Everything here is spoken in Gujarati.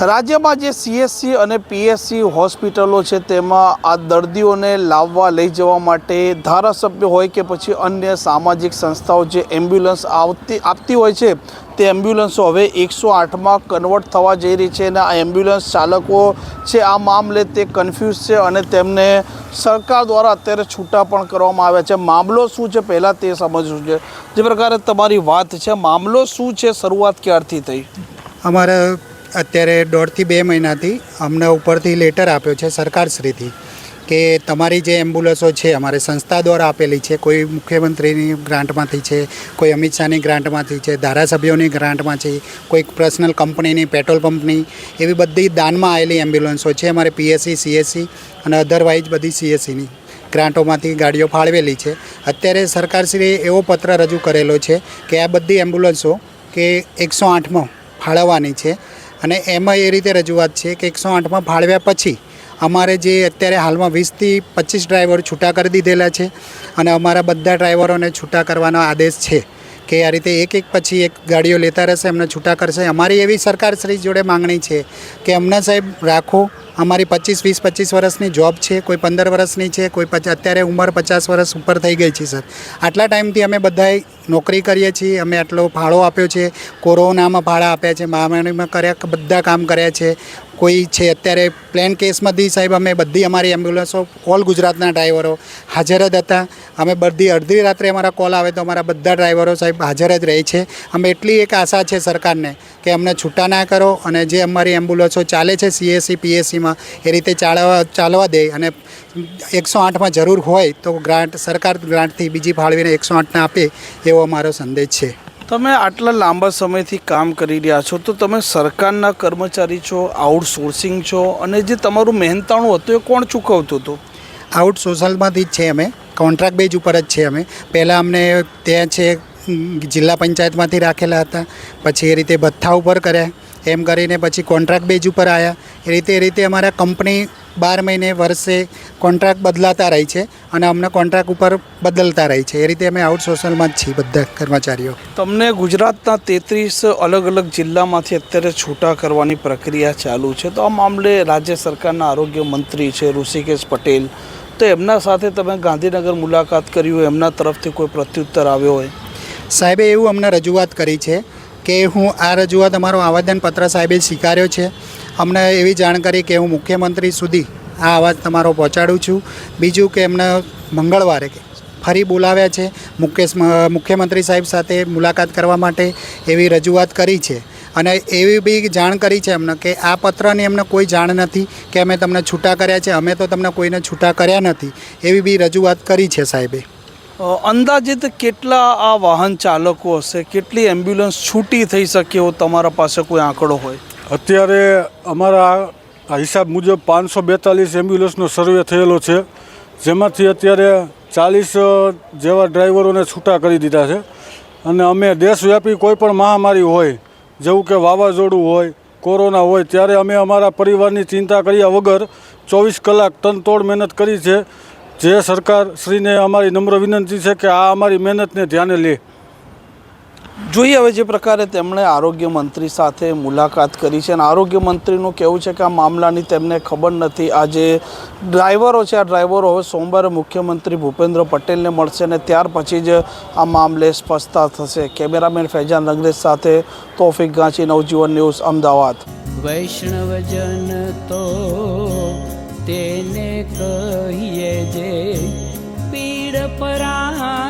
રાજ્યમાં જે સીએસસી અને પીએસસી હોસ્પિટલો છે, તેમાં આ દર્દીઓને લાવવા લઈ જવા માટે ધારાસભ્ય હોય કે પછી અન્ય સામાજિક સંસ્થાઓ જે એમ્બ્યુલન્સ આવતી, આપતી હોય છે, તે એમ્બ્યુલન્સો હવે એકસો આઠમાં કન્વર્ટ થવા જઈ રહી છે અને આ એમ્બ્યુલન્સ ચાલકો છે, આ મામલે તે કન્ફ્યુઝ છે અને તેમને સરકાર દ્વારા અત્યારે છૂટા પણ કરવામાં આવ્યા છે. મામલો શું છે, પહેલાં તે સમજવું છે. જે પ્રકારે તમારી વાત છે, મામલો શું છે, શરૂઆત ક્યારથી થઈ? અમારે અત્યારે દોઢથી બે મહિનાથી અમને ઉપરથી લેટર આપ્યો છે સરકારશ્રીથી કે તમારી જે એમ્બ્યુલન્સો છે, અમારે સંસ્થા દ્વારા આપેલી છે, કોઈ મુખ્યમંત્રીની ગ્રાન્ટમાંથી છે, કોઈ અમિત શાહની ગ્રાન્ટમાંથી છે, ધારાસભ્યોની ગ્રાન્ટમાં છે, કોઈ પર્સનલ કંપનીની, પેટ્રોલ પંપની, એવી બધી દાનમાં આવેલી એમ્બ્યુલન્સો છે, અમારે પીએસસી, સીએસસી અને અધરવાઇઝ બધી સીએસસીની ગ્રાન્ટોમાંથી ગાડીઓ ફાળવેલી છે. અત્યારે સરકારશ્રીએ એવો પત્ર રજૂ કરેલો છે કે આ બધી એમ્બ્યુલન્સો કે એકસો આઠમાં ફાળવવાની છે. અને એમાં એ રીતે રજૂઆત છે કે એકસો આઠમાં ફાળવ્યા પછી અમારે જે અત્યારે હાલમાં વીસથી પચીસ ડ્રાઈવર છૂટા કરી દીધેલા છે અને અમારા બધા ડ્રાઈવરોને છૂટા કરવાનો આદેશ છે કે આ રીતે એક એક પછી એક ગાડીઓ લેતા રહેશે, એમને છૂટા કરશે. અમારી એવી સરકારશ્રી જોડે માંગણી છે કે અમને સાહેબ રાખો અમારી પચીસ, વીસ, પચીસ વર્ષની જોબ છે, કોઈ પંદર વર્ષની છે, કોઈ અત્યારે ઉંમર પચાસ વર્ષ ઉપર થઈ ગઈ છે સર આટલા ટાઈમથી અમે બધાએ નોકરી કરીએ છીએ, અમે આટલો ફાળો આપ્યો છે, કોરોનામાં ફાળા આપ્યા છે, મહામારીમાં કર્યા બધા કામ કર્યા છે. કોઈ છે, અત્યારે પ્લેન કેસમાંથી સાહેબ, અમે બધી અમારી એમ્બ્યુલન્સો ઓલ ગુજરાતના ડ્રાઈવરો હાજર જ હતા. અમે બધી અડધી રાત્રે અમારા કોલ આવે તો અમારા બધા ડ્રાઈવરો સાહેબ હાજર જ રહે છે. અમે એટલી એક આશા છે સરકારને કે અમને છૂટા ના કરો અને જે અમારી એમ્બ્યુલન્સો ચાલે છે સીએસસી પીએસસીમાં એ રીતે ચાલવા ચાલવા દે અને એકસો આઠમાં જરૂર હોય તો ગ્રાન્ટ સરકાર ગ્રાન્ટથી બીજી ફાળવીને એકસો આઠને આપે એવો અમારો સંદેશ છે. તમે આટલા લાંબા સમયથી કામ કરી રહ્યા છો તો તમે સરકારના કર્મચારી છો આઉટસોર્સિંગ છો અને જે તમારું મહેનતાણું હતું એ કોણ ચૂકવતું હતું? આઉટ સોશલમાંથી જ છે અમે. કોન્ટ્રાક્ટ બેઝ ઉપર જ છે અમે. પહેલાં અમને ત્યાં છે જિલ્લા પંચાયતમાંથી રાખેલા હતા. પછી એ રીતે ભથ્થા ઉપર કર્યા. એમ કરીને પછી કોન્ટ્રાક્ટ બેઝ ઉપર આવ્યા એ રીતે એ રીતે અમારા કંપની બાર મહિને વર્ષે કોન્ટ્રાક્ટ બદલાતા રહી છે અને અમને કોન્ટ્રાક્ટ ઉપર બદલતા રહી છે. એ રીતે અમે આઉટ સોશલમાં જ છીએ બધા કર્મચારીઓ. તમને ગુજરાતના તેત્રીસ અલગ અલગ જિલ્લામાંથી અત્યારે છૂટા કરવાની પ્રક્રિયા ચાલુ છે. તો આ મામલે રાજ્ય સરકારના આરોગ્ય મંત્રી છે ઋષિકેશ પટેલ. તો એમના સાથે તમે ગાંધીનગર મુલાકાત કરી હોય એમના તરફથી કોઈ પ્રત્યુત્તર આવ્યો હોય? સાહેબે એવું અમને રજૂઆત કરી છે કે હું આ રજૂઆત અમારો આવેદનપત્ર સાહેબે સ્વીકાર્યો છે. અમને એવી જાણકારી કે હું મુખ્યમંત્રી સુધી આ અવાજ તમારો પહોંચાડું છું. બીજું કે એમને મંગળવારે કે ફરી બોલાવ્યા છે. મુકેશ મુખ્યમંત્રી સાહેબ સાથે મુલાકાત કરવા માટે એવી રજૂઆત કરી છે. અને એવી બી જાણ કરી છે એમને કે આ પત્રની એમને કોઈ જાણ નથી કે અમે તમને છૂટા કર્યા છે. અમે તો તમને કોઈને છૂટા કર્યા નથી. એવી બી રજૂઆત કરી છે સાહેબે. અંદાજિત કેટલા આ વાહન ચાલકો હશે? કેટલી એમ્બ્યુલન્સ છૂટી થઈ શકે એવો તમારા પાસે કોઈ આંકડો હોય? અત્યારે અમારા હિસાબ મુજબ પાંચસો બેતાલીસ એમ્બ્યુલન્સનો સર્વે થયેલો છે, જેમાંથી અત્યારે ચાલીસ જેવા ડ્રાઈવરોને છૂટા કરી દીધા છે. અને અમે દેશવ્યાપી કોઈ પણ મહામારી હોય, જેવું કે વાવાઝોડું હોય, કોરોના હોય, ત્યારે અમે અમારા પરિવારની ચિંતા કર્યા વગર ચોવીસ કલાક તનતોડ મહેનત કરી છે. જે સરકાર શ્રીને અમારી નમ્ર વિનંતી છે કે આ અમારી મહેનતને ધ્યાને લે. જોઈએ હવે જે પ્રકારે તેમણે આરોગ્ય મંત્રી સાથે મુલાકાત કરી છે અને આરોગ્ય મંત્રીનું કહેવું છે કે આ મામલાની તેમને ખબર નથી. આ જે ડ્રાઈવરો છે આ ડ્રાઈવરો હવે સોમવારે મુખ્યમંત્રી ભૂપેન્દ્ર પટેલને મળશે અને ત્યાર પછી જ આ મામલે સ્પષ્ટતા થશે. કેમેરામેન ફૈજાન રંગરેજ સાથે તોફિક ગાંચી નવજીવન ન્યૂઝ અમદાવાદ. વૈષ્ણવજન તો તેને કહીએ જે પીડ પરા